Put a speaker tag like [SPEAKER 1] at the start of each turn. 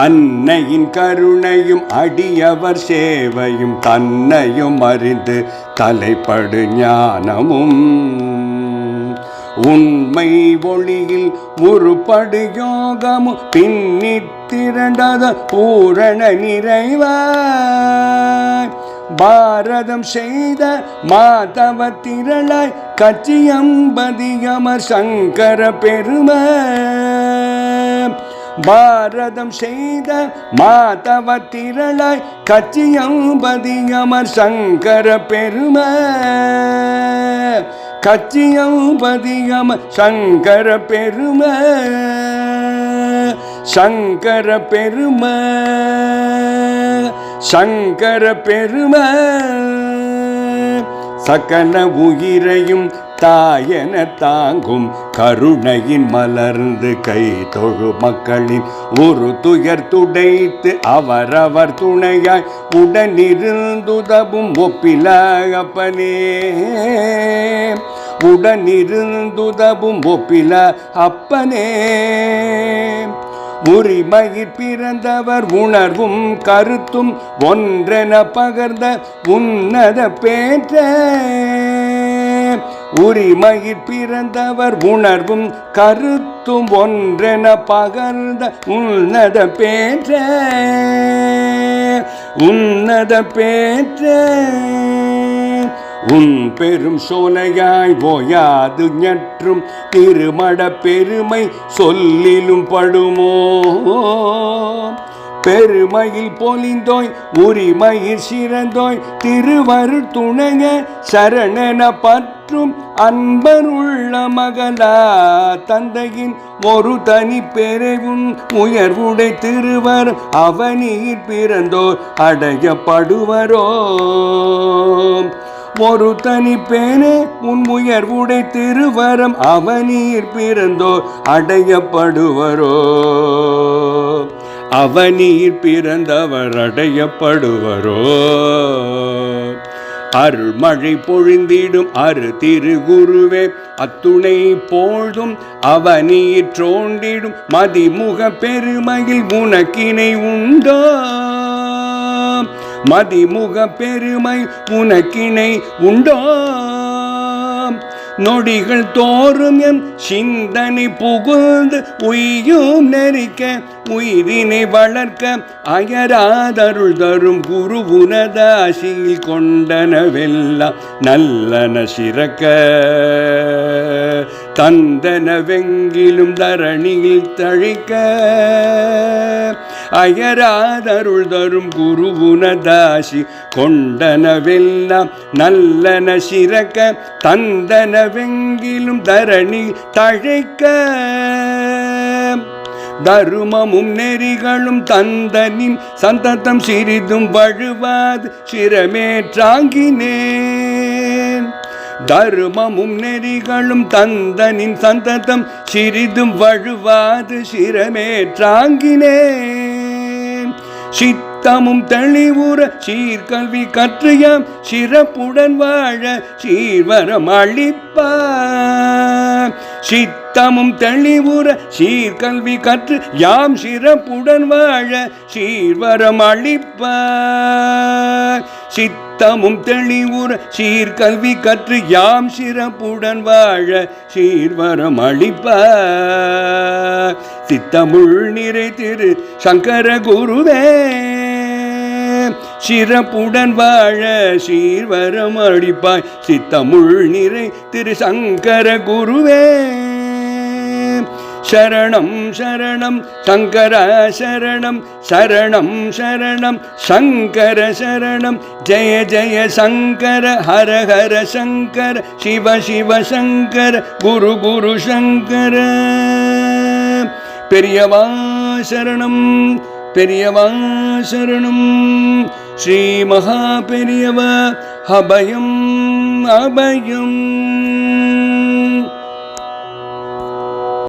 [SPEAKER 1] அன்னையின் கருணையும் அடியவர் சேவையும் தன்னையும் அறிந்து தலைப்படு ஞானமும். உண்மை ஒளியில் உருப்படு யோகமும் பின்னித்திரண்டத பூரண நிறைவாய். பாரதம் செய்த மாதவ திரளாய் கச்சியம்பதியமர் சங்கர பெருமை. பாரதம் செய்த மாதவ திரளாய் கச்சியம்பதியமர் சங்கர பெரும. கச்சியம்பதியம சங்கர பெரும. சங்கர பெரும. சங்கர பெரும. சகல உயிரையும் தாயன தாங்கும் கருணையின் மலர்ந்து கை தொழு மக்களின் ஒரு துயர் துடைத்து அவரவர் துணையாய் உடனிருந்துதவும் ஒப்பிலாகப்பனே. உடனிருந்துதவும் ஒப்பில அப்பனே உரிமையில் பிறந்தவர் உணர்வும் கருத்தும் ஒன்றென பகர்ந்த உன்னத பேற்ற. உரிமையில் பிறந்தவர் உணர்வும் கருத்தும் ஒன்றென பகர்ந்த உன்னத பேற்ற. உன்னத பேற்ற. உன் பெரும் சோலையாய் ஓயாது ஞற்றும் திருமட பெருமை சொல்லிலும் படுமோ. பெருமையில் பொலிந்தோய் உரிமையில் சிறந்தோய் திருவரு துணைய சரணன பற்றும் அன்பருள்ள மகளா தந்தையின் ஒரு தனி பெருவும் உயர்வுடை திருவர் அவனியில் பிறந்தோர் அடையப்படுவரோ. ஒரு தனி பேனே உன் உயர்வுடை திருவரம் அவனீர் பிறந்தோர் அடையப்படுவரோ. அவனீர் பிறந்தவர் அடையப்படுவரோ? அருள்மழை பொழிந்திடும் அரு திருகுருவே அத்துணை போழ்தும் அவனீர் தோண்டிடும் மதிமுக பெருமையில் உனக்கினை உண்டோ மதிமுக பெருமை உனக்கினை உண்டோ நொடிகள் தோறும் எம் சிந்தனை புகுந்து உயும் நெறிக்க உயிரினை வளர்க்க அயராதருள் தரும் குரு உனதாசியில் கொண்டனவெல்லாம் நல்லன சிறக்க. தந்தனவெங்கிலும் தரணியில் தழிக்க அயராதருள் தரும் குரு உனதாசி கொண்டனவெல்லாம் நல்லன சிறக்க தந்தனவெங்கிலும் தரணி தழைக்க. தருமமும் நெறிகளும் தந்தனின் சந்ததம் சிறிதும் வழுவாது சிரமேற்றாங்கினேன் தருமமும் நெறிகளும் தந்தனின் சந்ததம் சிறிதும் வழுவாது சிரமேற்றாங்கினேன் சித்தமும் தெளிவுற சீர்கல்வி கற்றியாம் சிறப்புடன் வாழ சீர்வரம் அளிப்பார். சித்தமும் தெளிவுற சீர்கல்வி கற்று யாம் சிறப்புடன் வாழ சீர்வரம் அளிப்ப சித்தமும் தெளிவுற சீர்கல்வி கற்று யாம் சிறப்புடன் வாழ சீர்வரம் அளிப்ப சித்தமுள் நிறை திரு சங்கர குருவே. சிறப்புடன் வாழ சீர்வரம் அடிப்பாய். சித்தமுள் நிறை திரு சங்கர குருவே. சரணம் சரணம் சங்கர சரணம் சரணம் சரணம் சங்கர சரணம். ஜெய ஜெய சங்கர ஹர ஹர சங்கர சிவ சிவ சங்கர குரு குரு சங்கர. பெரியவா சரணம் பெரியவா சரணம். ஸ்ரீ மகா பெரியவ அபயம் அபயம்.